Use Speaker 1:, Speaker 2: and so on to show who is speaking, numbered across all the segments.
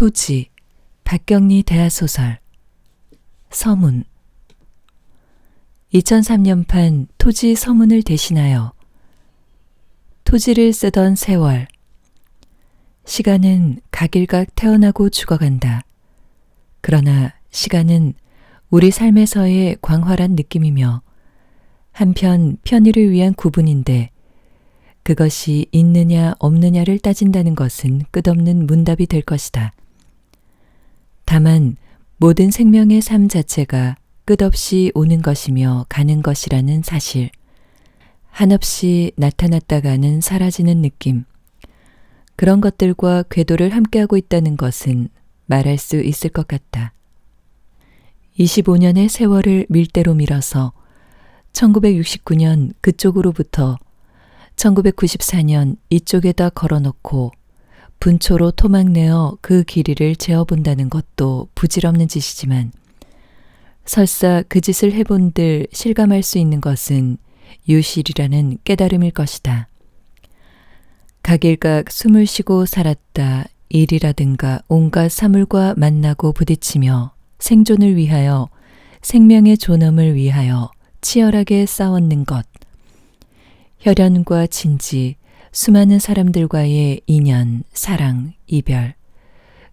Speaker 1: 토지 박경리 대하소설 서문 2003년판 토지 서문을 대신하여 토지를 쓰던 세월 시간은 각일각 태어나고 죽어간다. 그러나 시간은 우리 삶에서의 광활한 느낌이며 한편 편의를 위한 구분인데 그것이 있느냐 없느냐를 따진다는 것은 끝없는 문답이 될 것이다. 다만 모든 생명의 삶 자체가 끝없이 오는 것이며 가는 것이라는 사실, 한없이 나타났다가는 사라지는 느낌, 그런 것들과 궤도를 함께하고 있다는 것은 말할 수 있을 것 같다. 25년의 세월을 밀대로 밀어서 1969년 그쪽으로부터 1994년 이쪽에다 걸어놓고 분초로 토막내어 그 길이를 재어본다는 것도 부질없는 짓이지만 설사 그 짓을 해본들 실감할 수 있는 것은 유실이라는 깨달음일 것이다. 각일각 숨을 쉬고 살았다 일이라든가 온갖 사물과 만나고 부딪히며 생존을 위하여 생명의 존엄을 위하여 치열하게 싸웠는 것. 혈연과 진지, 수많은 사람들과의 인연, 사랑, 이별.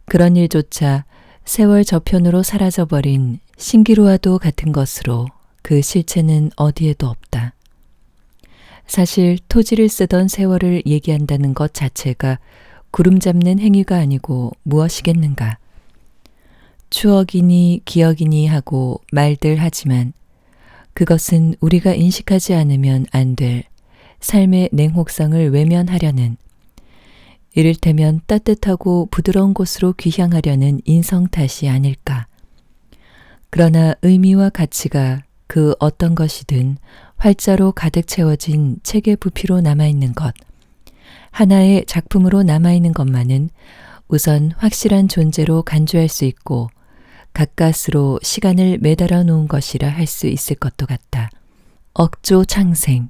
Speaker 1: 그런 일조차 세월 저편으로 사라져버린 신기루와도 같은 것으로 그 실체는 어디에도 없다. 사실 토지를 쓰던 세월을 얘기한다는 것 자체가 구름 잡는 행위가 아니고 무엇이겠는가. 추억이니 기억이니 하고 말들 하지만 그것은 우리가 인식하지 않으면 안 될 삶의 냉혹성을 외면하려는 이를테면 따뜻하고 부드러운 곳으로 귀향하려는 인성 탓이 아닐까. 그러나 의미와 가치가 그 어떤 것이든 활자로 가득 채워진 책의 부피로 남아있는 것, 하나의 작품으로 남아있는 것만은 우선 확실한 존재로 간주할 수 있고 가까스로 시간을 매달아 놓은 것이라 할 수 있을 것도 같다. 억조 창생.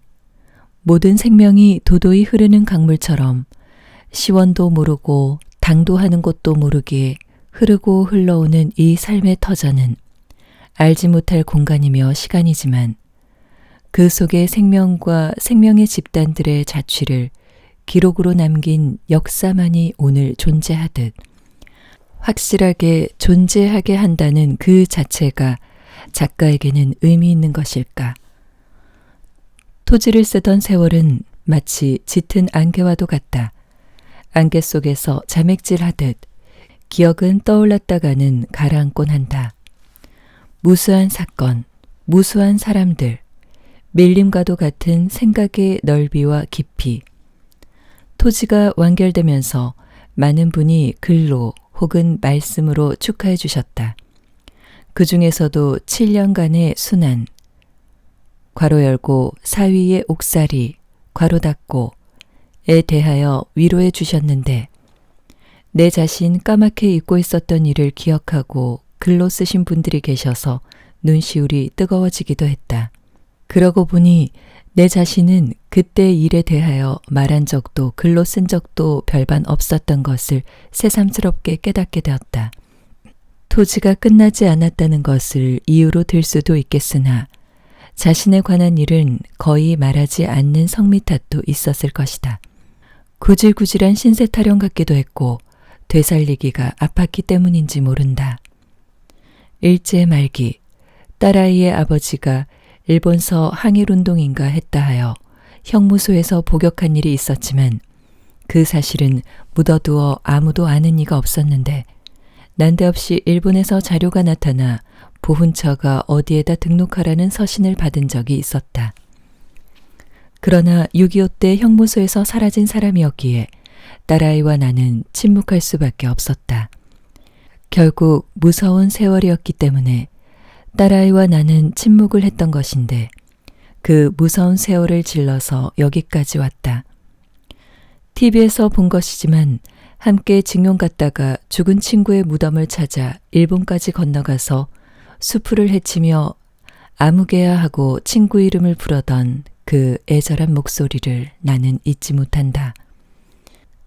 Speaker 1: 모든 생명이 도도히 흐르는 강물처럼 시원도 모르고 당도하는 곳도 모르게 흐르고 흘러오는 이 삶의 터전은 알지 못할 공간이며 시간이지만 그 속의 생명과 생명의 집단들의 자취를 기록으로 남긴 역사만이 오늘 존재하듯 확실하게 존재하게 한다는 그 자체가 작가에게는 의미 있는 것일까? 토지를 쓰던 세월은 마치 짙은 안개와도 같다. 안개 속에서 자맥질하듯 기억은 떠올랐다가는 가라앉곤 한다. 무수한 사건, 무수한 사람들, 밀림과도 같은 생각의 넓이와 깊이. 토지가 완결되면서 많은 분이 글로 혹은 말씀으로 축하해 주셨다. 그 중에서도 7년간의 순환, 괄호 열고 사위의 옥살이, 괄호 닫고, 에 대하여 위로해 주셨는데, 내 자신 까맣게 잊고 있었던 일을 기억하고 글로 쓰신 분들이 계셔서 눈시울이 뜨거워지기도 했다. 그러고 보니 내 자신은 그때 일에 대하여 말한 적도 글로 쓴 적도 별반 없었던 것을 새삼스럽게 깨닫게 되었다. 토지가 끝나지 않았다는 것을 이유로 들 수도 있겠으나 자신에 관한 일은 거의 말하지 않는 성미 탓도 있었을 것이다. 구질구질한 신세 타령 같기도 했고 되살리기가 아팠기 때문인지 모른다. 일제 말기 딸아이의 아버지가 일본서 항일운동인가 했다 하여 형무소에서 복역한 일이 있었지만 그 사실은 묻어두어 아무도 아는 이가 없었는데 난데없이 일본에서 자료가 나타나 보훈처가 어디에다 등록하라는 서신을 받은 적이 있었다. 그러나 6.25 때 형무소에서 사라진 사람이었기에 딸아이와 나는 침묵할 수밖에 없었다. 결국 무서운 세월이었기 때문에 딸아이와 나는 침묵을 했던 것인데 그 무서운 세월을 질러서 여기까지 왔다. TV에서 본 것이지만 함께 직용 갔다가 죽은 친구의 무덤을 찾아 일본까지 건너가서 수풀을 헤치며 아무개야 하고 친구 이름을 부르던 그 애절한 목소리를 나는 잊지 못한다.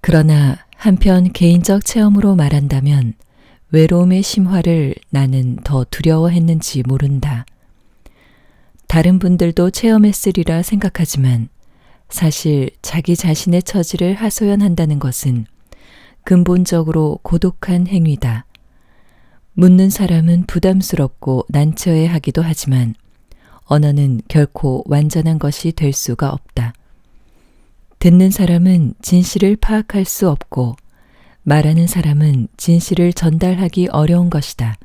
Speaker 1: 그러나 한편 개인적 체험으로 말한다면 외로움의 심화를 나는 더 두려워했는지 모른다. 다른 분들도 체험했으리라 생각하지만 사실 자기 자신의 처지를 하소연한다는 것은 근본적으로 고독한 행위다. 묻는 사람은 부담스럽고 난처해 하기도 하지만 언어는 결코 완전한 것이 될 수가 없다. 듣는 사람은 진실을 파악할 수 없고 말하는 사람은 진실을 전달하기 어려운 것이다.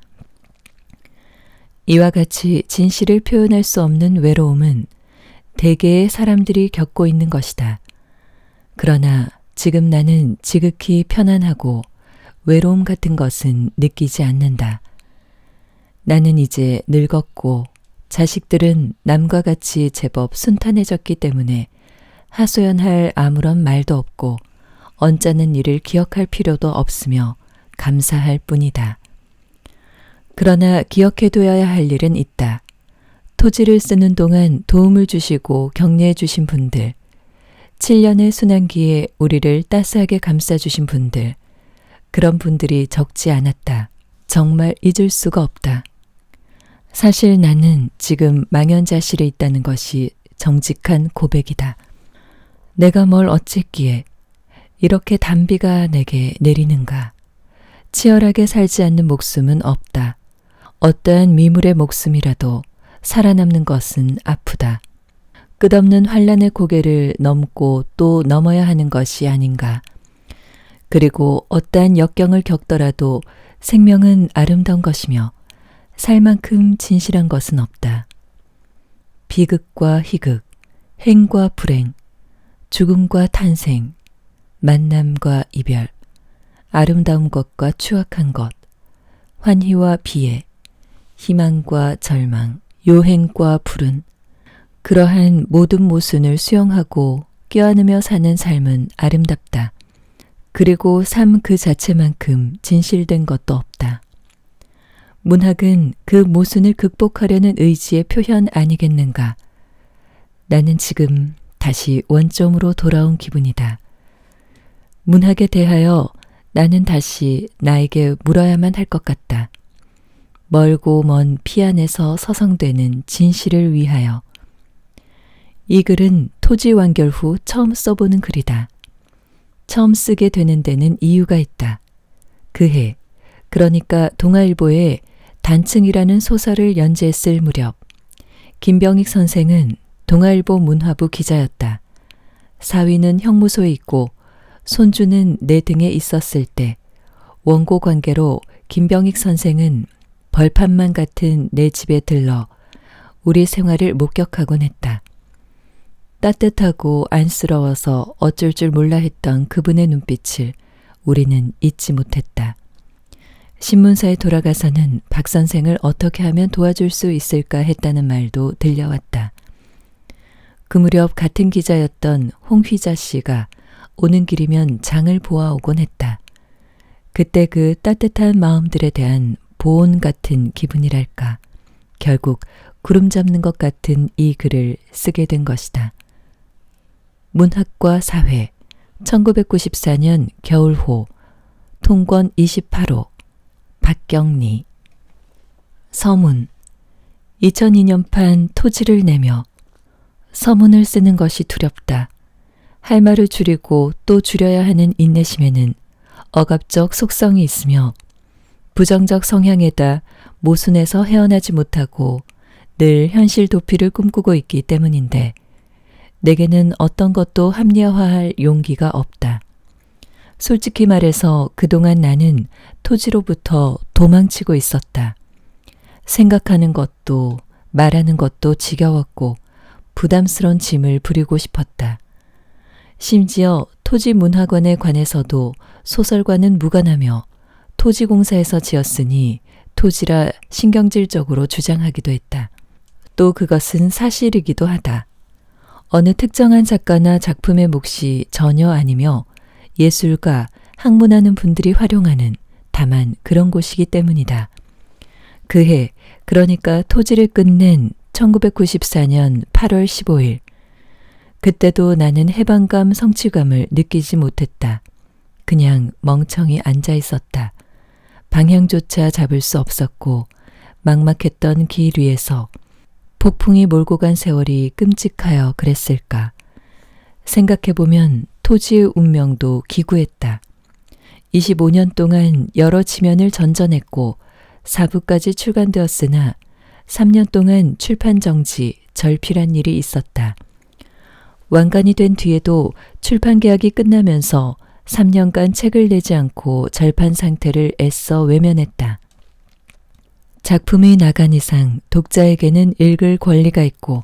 Speaker 1: 이와 같이 진실을 표현할 수 없는 외로움은 대개의 사람들이 겪고 있는 것이다. 그러나 지금 나는 지극히 편안하고 외로움 같은 것은 느끼지 않는다. 나는 이제 늙었고 자식들은 남과 같이 제법 순탄해졌기 때문에 하소연할 아무런 말도 없고 언짢은 일을 기억할 필요도 없으며 감사할 뿐이다. 그러나 기억해둬야 할 일은 있다. 토지를 쓰는 동안 도움을 주시고 격려해 주신 분들, 7년의 순환기에 우리를 따스하게 감싸 주신 분들, 그런 분들이 적지 않았다. 정말 잊을 수가 없다. 사실 나는 지금 망연자실에 있다는 것이 정직한 고백이다. 내가 뭘 어쨌기에 이렇게 단비가 내게 내리는가. 치열하게 살지 않는 목숨은 없다. 어떠한 미물의 목숨이라도 살아남는 것은 아프다. 끝없는 환란의 고개를 넘고 또 넘어야 하는 것이 아닌가. 그리고 어떠한 역경을 겪더라도 생명은 아름다운 것이며 살 만큼 진실한 것은 없다. 비극과 희극, 행과 불행, 죽음과 탄생, 만남과 이별, 아름다운 것과 추악한 것, 환희와 비애, 희망과 절망, 요행과 불운, 그러한 모든 모순을 수용하고 껴안으며 사는 삶은 아름답다. 그리고 삶 그 자체만큼 진실된 것도 없다. 문학은 그 모순을 극복하려는 의지의 표현 아니겠는가. 나는 지금 다시 원점으로 돌아온 기분이다. 문학에 대하여 나는 다시 나에게 물어야만 할 것 같다. 멀고 먼 피안에서 서성되는 진실을 위하여. 이 글은 토지 완결 후 처음 써보는 글이다. 처음 쓰게 되는 데는 이유가 있다. 그해, 그러니까 동아일보에 단층이라는 소설을 연재했을 무렵, 김병익 선생은 동아일보 문화부 기자였다. 사위는 형무소에 있고 손주는 내 등에 있었을 때 원고 관계로 김병익 선생은 벌판만 같은 내 집에 들러 우리 생활을 목격하곤 했다. 따뜻하고 안쓰러워서 어쩔 줄 몰라 했던 그분의 눈빛을 우리는 잊지 못했다. 신문사에 돌아가서는 박 선생을 어떻게 하면 도와줄 수 있을까 했다는 말도 들려왔다. 그 무렵 같은 기자였던 홍휘자 씨가 오는 길이면 장을 보아오곤 했다. 그때 그 따뜻한 마음들에 대한 보온 같은 기분이랄까. 결국 구름 잡는 것 같은 이 글을 쓰게 된 것이다. 문학과 사회 1994년 겨울호 통권 28호 박경리 서문 2002년판 토지를 내며 서문을 쓰는 것이 두렵다. 할 말을 줄이고 또 줄여야 하는 인내심에는 억압적 속성이 있으며 부정적 성향에다 모순에서 헤어나지 못하고 늘 현실 도피를 꿈꾸고 있기 때문인데 내게는 어떤 것도 합리화할 용기가 없다. 솔직히 말해서 그동안 나는 토지로부터 도망치고 있었다. 생각하는 것도 말하는 것도 지겨웠고 부담스런 짐을 부리고 싶었다. 심지어 토지문학원에 관해서도 소설과는 무관하며 토지공사에서 지었으니 토지라 신경질적으로 주장하기도 했다. 또 그것은 사실이기도 하다. 어느 특정한 작가나 작품의 몫이 전혀 아니며 예술가, 학문하는 분들이 활용하는 다만 그런 곳이기 때문이다. 그해, 그러니까 토지를 끝낸 1994년 8월 15일. 그때도 나는 해방감, 성취감을 느끼지 못했다. 그냥 멍청이 앉아 있었다. 방향조차 잡을 수 없었고 막막했던 길 위에서 폭풍이 몰고 간 세월이 끔찍하여 그랬을까. 생각해보면 토지의 운명도 기구했다. 25년 동안 여러 지면을 전전했고 사부까지 출간되었으나 3년 동안 출판 정지, 절필한 일이 있었다. 완간이 된 뒤에도 출판 계약이 끝나면서 3년간 책을 내지 않고 절판 상태를 애써 외면했다. 작품이 나간 이상 독자에게는 읽을 권리가 있고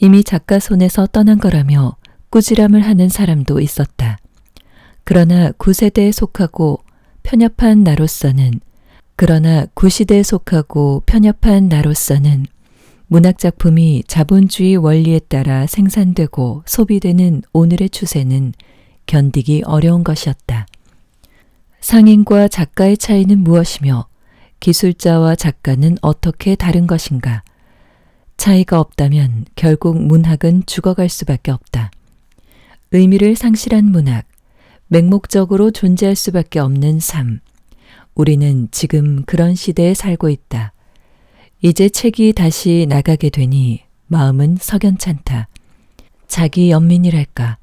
Speaker 1: 이미 작가 손에서 떠난 거라며 꾸지람을 하는 사람도 있었다. 그러나 구세대에 속하고 편협한 나로서는 그러나 구시대에 속하고 편협한 나로서는 문학작품이 자본주의 원리에 따라 생산되고 소비되는 오늘의 추세는 견디기 어려운 것이었다. 상인과 작가의 차이는 무엇이며 기술자와 작가는 어떻게 다른 것인가? 차이가 없다면 결국 문학은 죽어갈 수밖에 없다. 의미를 상실한 문학, 맹목적으로 존재할 수밖에 없는 삶. 우리는 지금 그런 시대에 살고 있다. 이제 책이 다시 나가게 되니 마음은 석연찮다. 자기 연민이랄까.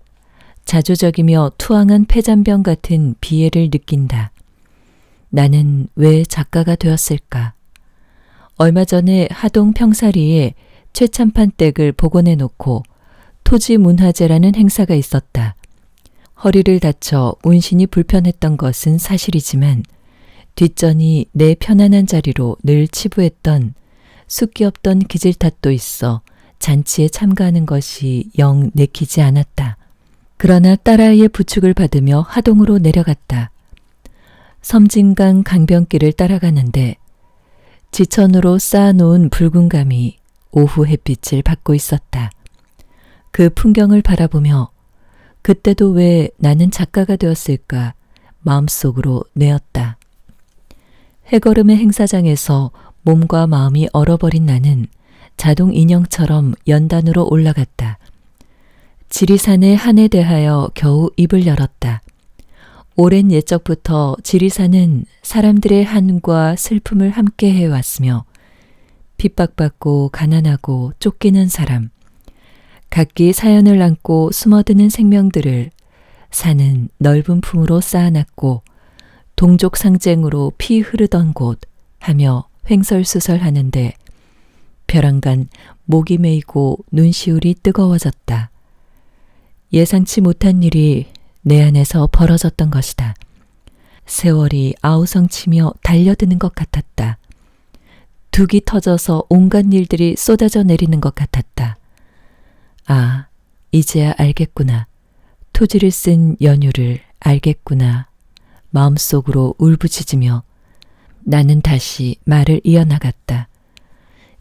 Speaker 1: 자조적이며 투항한 폐잔병 같은 비애를 느낀다. 나는 왜 작가가 되었을까? 얼마 전에 하동 평사리에 최참판 댁을 복원해 놓고 토지문화재라는 행사가 있었다. 허리를 다쳐 운신이 불편했던 것은 사실이지만 뒷전이 내 편안한 자리로 늘 치부했던 숫기 없던 기질 탓도 있어 잔치에 참가하는 것이 영 내키지 않았다. 그러나 딸아이의 부축을 받으며 하동으로 내려갔다. 섬진강 강변길을 따라가는데 지천으로 쌓아놓은 붉은 감이 오후 햇빛을 받고 있었다. 그 풍경을 바라보며 그때도 왜 나는 작가가 되었을까 마음속으로 내었다. 해걸음의 행사장에서 몸과 마음이 얼어버린 나는 자동 인형처럼 연단으로 올라갔다. 지리산의 한에 대하여 겨우 입을 열었다. 오랜 옛적부터 지리산은 사람들의 한과 슬픔을 함께 해왔으며 핍박받고 가난하고 쫓기는 사람, 각기 사연을 안고 숨어드는 생명들을 산은 넓은 품으로 쌓아놨고 동족 상쟁으로 피 흐르던 곳 하며 횡설수설하는데 벼랑간 목이 메이고 눈시울이 뜨거워졌다. 예상치 못한 일이 내 안에서 벌어졌던 것이다. 세월이 아우성치며 달려드는 것 같았다. 둑이 터져서 온갖 일들이 쏟아져 내리는 것 같았다. 아, 이제야 알겠구나. 토지를 쓴 연유를 알겠구나. 마음속으로 울부짖으며 나는 다시 말을 이어나갔다.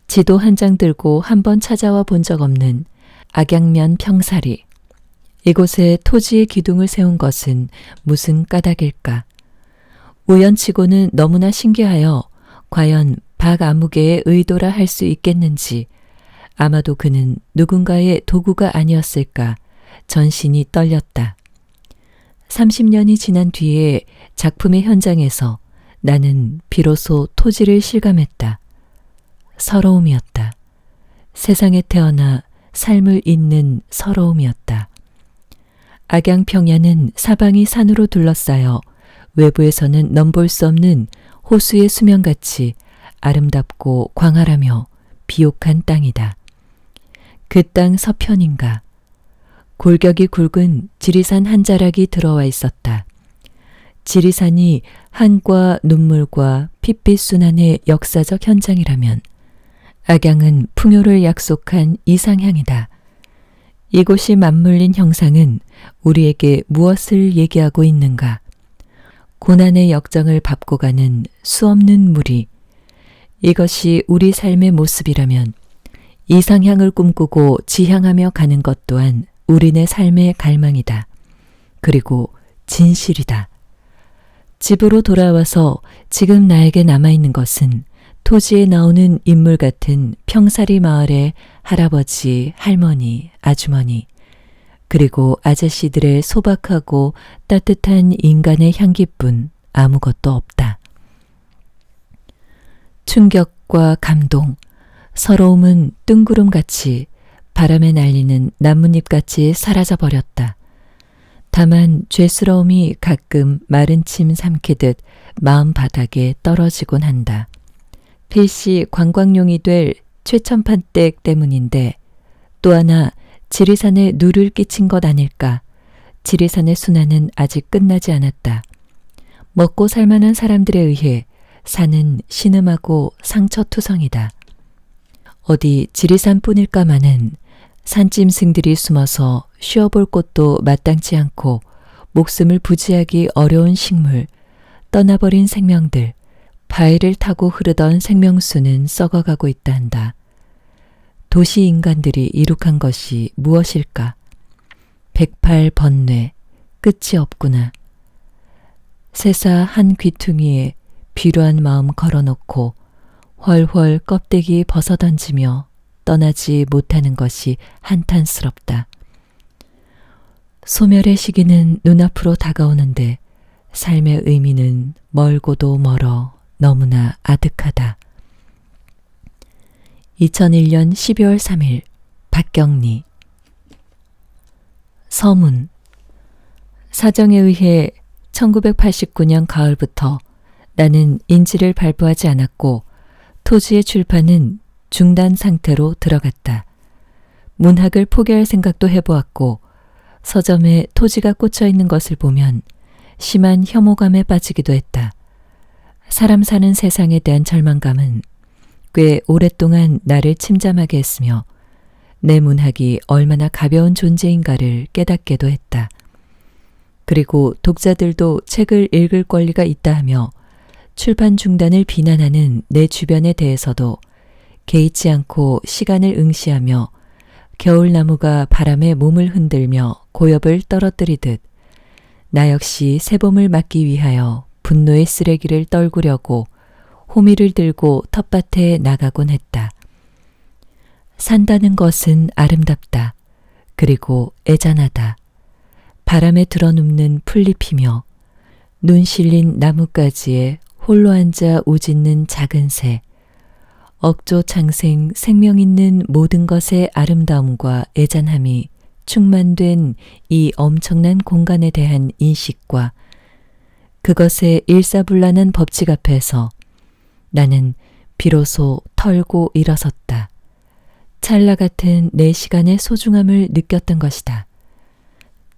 Speaker 1: 지도 한 장 들고 한 번 찾아와 본 적 없는 악양면 평사리. 이곳에 토지의 기둥을 세운 것은 무슨 까닭일까? 우연치고는 너무나 신기하여 과연 박아무개의 의도라 할 수 있겠는지 아마도 그는 누군가의 도구가 아니었을까 전신이 떨렸다. 30년이 지난 뒤에 작품의 현장에서 나는 비로소 토지를 실감했다. 서러움이었다. 세상에 태어나 삶을 잇는 서러움이었다. 악양평야는 사방이 산으로 둘러싸여 외부에서는 넘볼 수 없는 호수의 수면같이 아름답고 광활하며 비옥한 땅이다. 그 땅 서편인가. 골격이 굵은 지리산 한 자락이 들어와 있었다. 지리산이 한과 눈물과 핏빛 순환의 역사적 현장이라면 악양은 풍요를 약속한 이상향이다. 이곳이 맞물린 형상은 우리에게 무엇을 얘기하고 있는가? 고난의 역정을 밟고 가는 수없는 무리. 이것이 우리 삶의 모습이라면 이상향을 꿈꾸고 지향하며 가는 것 또한 우리네 삶의 갈망이다. 그리고 진실이다. 집으로 돌아와서 지금 나에게 남아있는 것은 토지에 나오는 인물 같은 평사리 마을의 할아버지, 할머니, 아주머니, 그리고 아저씨들의 소박하고 따뜻한 인간의 향기뿐 아무것도 없다. 충격과 감동, 서러움은 뜬구름같이 바람에 날리는 나뭇잎같이 사라져 버렸다. 다만 죄스러움이 가끔 마른 침 삼키듯 마음 바닥에 떨어지곤 한다. 필시 관광용이 될 최첨판댁 때문인데 또 하나 지리산에 누를 끼친 것 아닐까. 지리산의 순환은 아직 끝나지 않았다. 먹고 살만한 사람들에 의해 산은 신음하고 상처투성이다. 어디 지리산뿐일까마는 산짐승들이 숨어서 쉬어볼 곳도 마땅치 않고 목숨을 부지하기 어려운 식물, 떠나버린 생명들, 바위를 타고 흐르던 생명수는 썩어가고 있다 한다. 도시 인간들이 이룩한 것이 무엇일까? 백팔 번뇌, 끝이 없구나. 세사 한 귀퉁이에 비루한 마음 걸어놓고 훨훨 껍데기 벗어던지며 떠나지 못하는 것이 한탄스럽다. 소멸의 시기는 눈앞으로 다가오는데 삶의 의미는 멀고도 멀어 너무나 아득하다. 2001년 12월 3일 박경리 서문 사정에 의해 1989년 가을부터 나는 인지를 발부하지 않았고 토지의 출판은 중단 상태로 들어갔다. 문학을 포기할 생각도 해보았고 서점에 토지가 꽂혀 있는 것을 보면 심한 혐오감에 빠지기도 했다. 사람 사는 세상에 대한 절망감은 꽤 오랫동안 나를 침잠하게 했으며 내 문학이 얼마나 가벼운 존재인가를 깨닫게도 했다. 그리고 독자들도 책을 읽을 권리가 있다 하며 출판 중단을 비난하는 내 주변에 대해서도 개의치 않고 시간을 응시하며 겨울나무가 바람에 몸을 흔들며 고엽을 떨어뜨리듯 나 역시 새봄을 맞기 위하여 분노의 쓰레기를 떨구려고 호미를 들고 텃밭에 나가곤 했다. 산다는 것은 아름답다. 그리고 애잔하다. 바람에 들어눕는 풀잎이며 눈 실린 나뭇가지에 홀로 앉아 우짖는 작은 새, 억조 창생 생명 있는 모든 것의 아름다움과 애잔함이 충만된 이 엄청난 공간에 대한 인식과 그것의 일사불란한 법칙 앞에서 나는 비로소 털고 일어섰다. 찰나 같은 내 시간의 소중함을 느꼈던 것이다.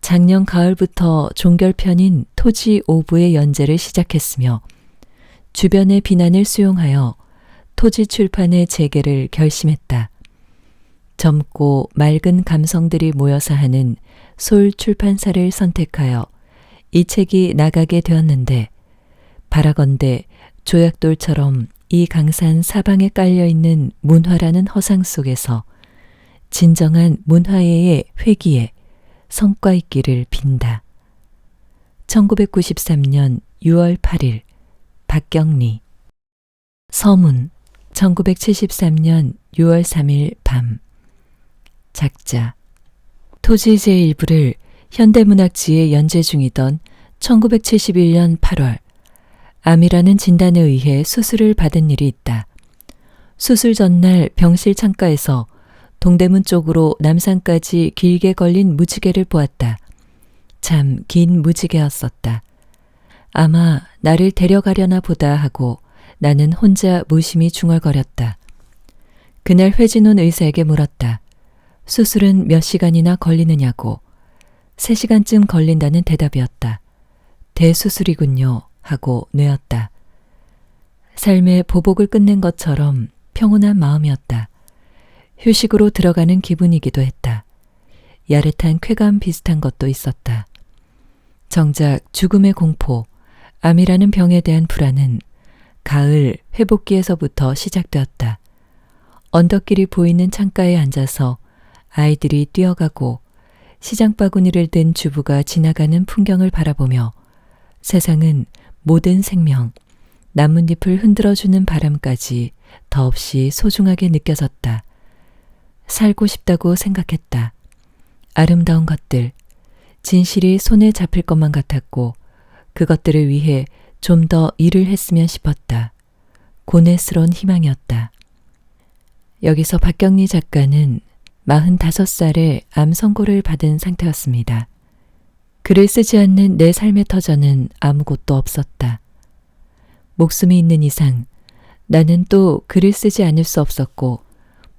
Speaker 1: 작년 가을부터 종결편인 토지 오브의 연재를 시작했으며 주변의 비난을 수용하여 토지 출판의 재개를 결심했다. 젊고 맑은 감성들이 모여서 하는 솔 출판사를 선택하여 이 책이 나가게 되었는데 바라건대 조약돌처럼 이 강산 사방에 깔려 있는 문화라는 허상 속에서 진정한 문화예의 회기에 성과 있기를 빈다. 1993년 6월 8일 박경리. 서문 1973년 6월 3일 밤. 작자. 토지 제1부를 현대문학지에 연재 중이던 1971년 8월 암이라는 진단에 의해 수술을 받은 일이 있다. 수술 전날 병실 창가에서 동대문 쪽으로 남산까지 길게 걸린 무지개를 보았다. 참 긴 무지개였었다. 아마 나를 데려가려나 보다 하고 나는 혼자 무심히 중얼거렸다. 그날 회진훈 의사에게 물었다. 수술은 몇 시간이나 걸리느냐고. 세 시간쯤 걸린다는 대답이었다. 대수술이군요. 하고 뇌었다. 삶의 보복을 끝낸 것처럼 평온한 마음이었다. 휴식으로 들어가는 기분이기도 했다. 야릇한 쾌감 비슷한 것도 있었다. 정작 죽음의 공포, 암이라는 병에 대한 불안은 가을 회복기에서부터 시작되었다. 언덕길이 보이는 창가에 앉아서 아이들이 뛰어가고 시장 바구니를 든 주부가 지나가는 풍경을 바라보며 세상은 모든 생명, 나뭇잎을 흔들어주는 바람까지 더없이 소중하게 느껴졌다. 살고 싶다고 생각했다. 아름다운 것들, 진실이 손에 잡힐 것만 같았고 그것들을 위해 좀 더 일을 했으면 싶었다. 고뇌스러운 희망이었다. 여기서 박경리 작가는 45살에 암 선고를 받은 상태였습니다. 글을 쓰지 않는 내 삶의 터전은 아무것도 없었다. 목숨이 있는 이상 나는 또 글을 쓰지 않을 수 없었고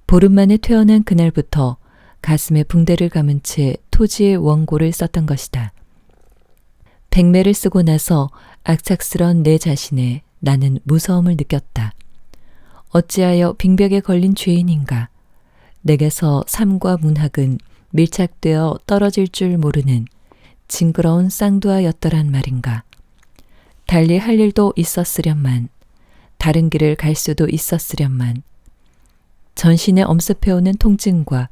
Speaker 1: 보름 만에 퇴원한 그날부터 가슴에 붕대를 감은 채 토지의 원고를 썼던 것이다. 백매를 쓰고 나서 악착스런 내 자신에 나는 무서움을 느꼈다. 어찌하여 빙벽에 걸린 죄인인가? 내게서 삶과 문학은 밀착되어 떨어질 줄 모르는 징그러운 쌍두아였더란 말인가. 달리 할 일도 있었으련만, 다른 길을 갈 수도 있었으련만, 전신에 엄습해오는 통증과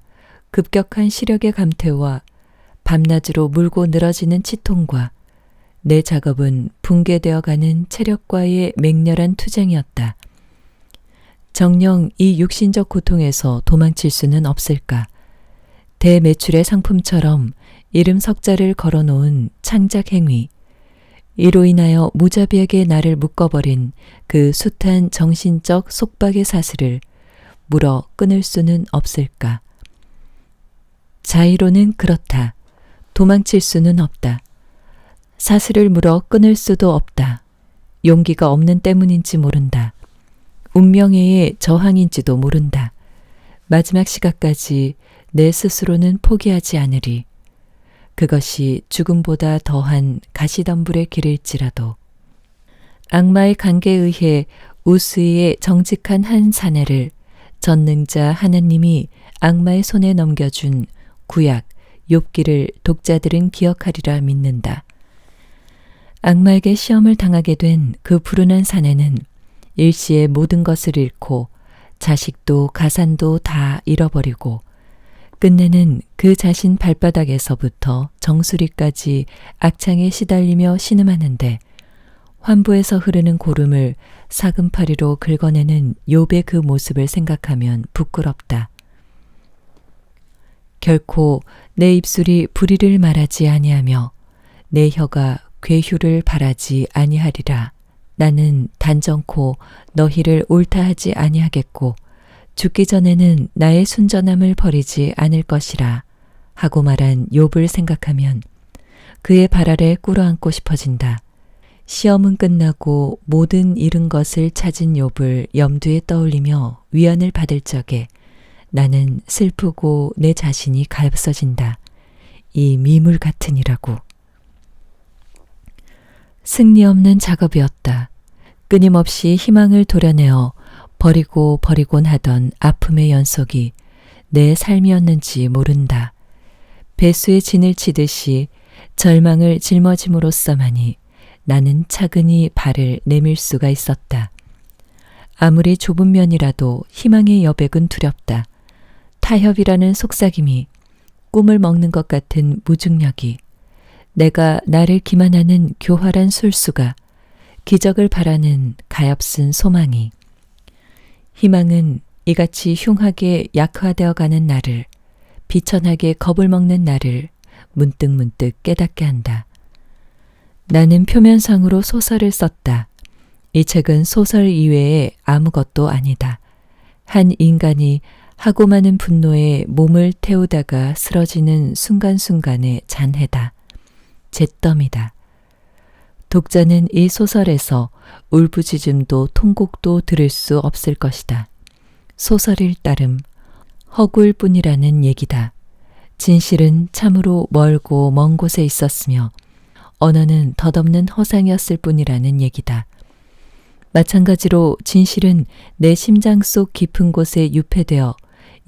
Speaker 1: 급격한 시력의 감퇴와 밤낮으로 물고 늘어지는 치통과 내 작업은 붕괴되어가는 체력과의 맹렬한 투쟁이었다. 정령 이 육신적 고통에서 도망칠 수는 없을까? 대매출의 상품처럼 이름 석자를 걸어놓은 창작 행위, 이로 인하여 무자비하게 나를 묶어버린 그 숱한 정신적 속박의 사슬을 물어 끊을 수는 없을까? 자의로는 그렇다. 도망칠 수는 없다. 사슬을 물어 끊을 수도 없다. 용기가 없는 때문인지 모른다. 운명의 저항인지도 모른다. 마지막 시각까지 내 스스로는 포기하지 않으리. 그것이 죽음보다 더한 가시덤불의 길일지라도. 악마의 관계에 의해 우스이의 정직한 한 사내를 전능자 하나님이 악마의 손에 넘겨준 구약, 욥기를 독자들은 기억하리라 믿는다. 악마에게 시험을 당하게 된 그 불운한 사내는 일시에 모든 것을 잃고 자식도 가산도 다 잃어버리고 끝내는 그 자신 발바닥에서부터 정수리까지 악창에 시달리며 신음하는데 환부에서 흐르는 고름을 사금파리로 긁어내는 욥의 그 모습을 생각하면 부끄럽다. 결코 내 입술이 불의를 말하지 아니하며 내 혀가 괴휴를 바라지 아니하리라. 나는 단정코 너희를 옳다 하지 아니하겠고 죽기 전에는 나의 순전함을 버리지 않을 것이라 하고 말한 욥을 생각하면 그의 발 아래 꿇어앉고 싶어진다. 시험은 끝나고 모든 잃은 것을 찾은 욥을 염두에 떠올리며 위안을 받을 적에 나는 슬프고 내 자신이 갈부서진다. 이 미물 같으니라고. 승리 없는 작업이었다. 끊임없이 희망을 도려내어 버리고 버리곤 하던 아픔의 연속이 내 삶이었는지 모른다. 배수의 진을 치듯이 절망을 짊어짐으로써만이 나는 차근히 발을 내밀 수가 있었다. 아무리 좁은 면이라도 희망의 여백은 두렵다. 타협이라는 속삭임이 꿈을 먹는 것 같은 무중력이 내가 나를 기만하는 교활한 술수가 기적을 바라는 가엾은 소망이 희망은 이같이 흉하게 약화되어 가는 나를 비천하게 겁을 먹는 나를 문득 문득 깨닫게 한다. 나는 표면상으로 소설을 썼다. 이 책은 소설 이외에 아무것도 아니다. 한 인간이 하고 많은 분노에 몸을 태우다가 쓰러지는 순간순간의 잔해다. 잿더미다. 독자는 이 소설에서 울부짖음도 통곡도 들을 수 없을 것이다. 소설일 따름 허구일 뿐이라는 얘기다. 진실은 참으로 멀고 먼 곳에 있었으며 언어는 덧없는 허상이었을 뿐이라는 얘기다. 마찬가지로 진실은 내 심장 속 깊은 곳에 유폐되어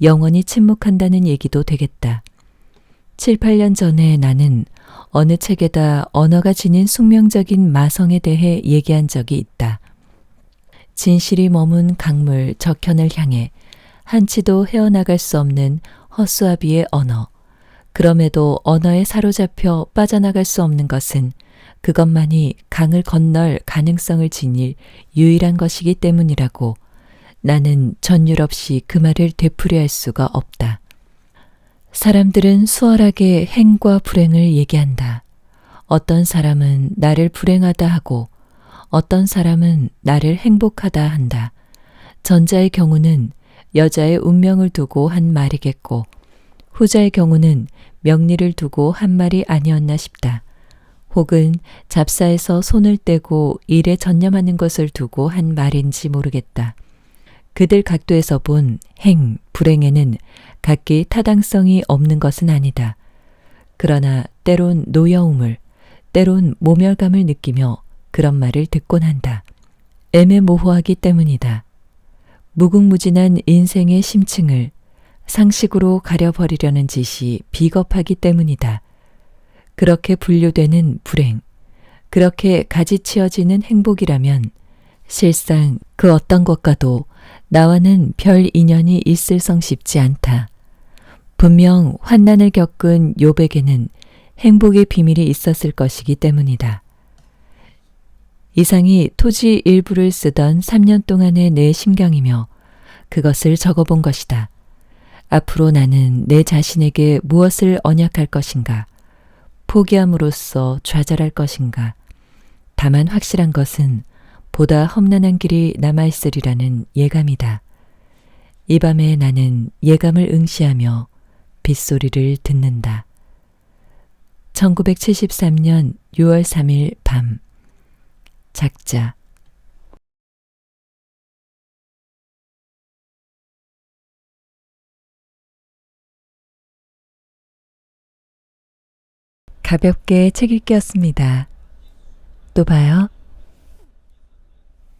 Speaker 1: 영원히 침묵한다는 얘기도 되겠다. 7, 8년 전에 나는 어느 책에다 언어가 지닌 숙명적인 마성에 대해 얘기한 적이 있다. 진실이 머문 강물 적현을 향해 한치도 헤어나갈 수 없는 허수아비의 언어. 그럼에도 언어에 사로잡혀 빠져나갈 수 없는 것은 그것만이 강을 건널 가능성을 지닐 유일한 것이기 때문이라고 나는 전율 없이 그 말을 되풀이할 수가 없다. 사람들은 수월하게 행과 불행을 얘기한다. 어떤 사람은 나를 불행하다 하고 어떤 사람은 나를 행복하다 한다. 전자의 경우는 여자의 운명을 두고 한 말이겠고 후자의 경우는 명리를 두고 한 말이 아니었나 싶다. 혹은 잡사에서 손을 떼고 일에 전념하는 것을 두고 한 말인지 모르겠다. 그들 각도에서 본 행, 불행에는 각기 타당성이 없는 것은 아니다. 그러나 때론 노여움을, 때론 모멸감을 느끼며 그런 말을 듣곤 한다. 애매모호하기 때문이다. 무궁무진한 인생의 심층을 상식으로 가려버리려는 짓이 비겁하기 때문이다. 그렇게 분류되는 불행, 그렇게 가지치어지는 행복이라면 실상 그 어떤 것과도 나와는 별 인연이 있을 성 쉽지 않다. 분명 환난을 겪은 요백에는 행복의 비밀이 있었을 것이기 때문이다. 이상이 토지 일부를 쓰던 3년 동안의 내 심경이며 그것을 적어본 것이다. 앞으로 나는 내 자신에게 무엇을 언약할 것인가? 포기함으로써 좌절할 것인가? 다만 확실한 것은 보다 험난한 길이 남아있으리라는 예감이다. 이 밤에 나는 예감을 응시하며 빗소리를 듣는다. 1973년 6월 3일 밤 작자 가볍게 책 읽기였습니다. 또 봐요.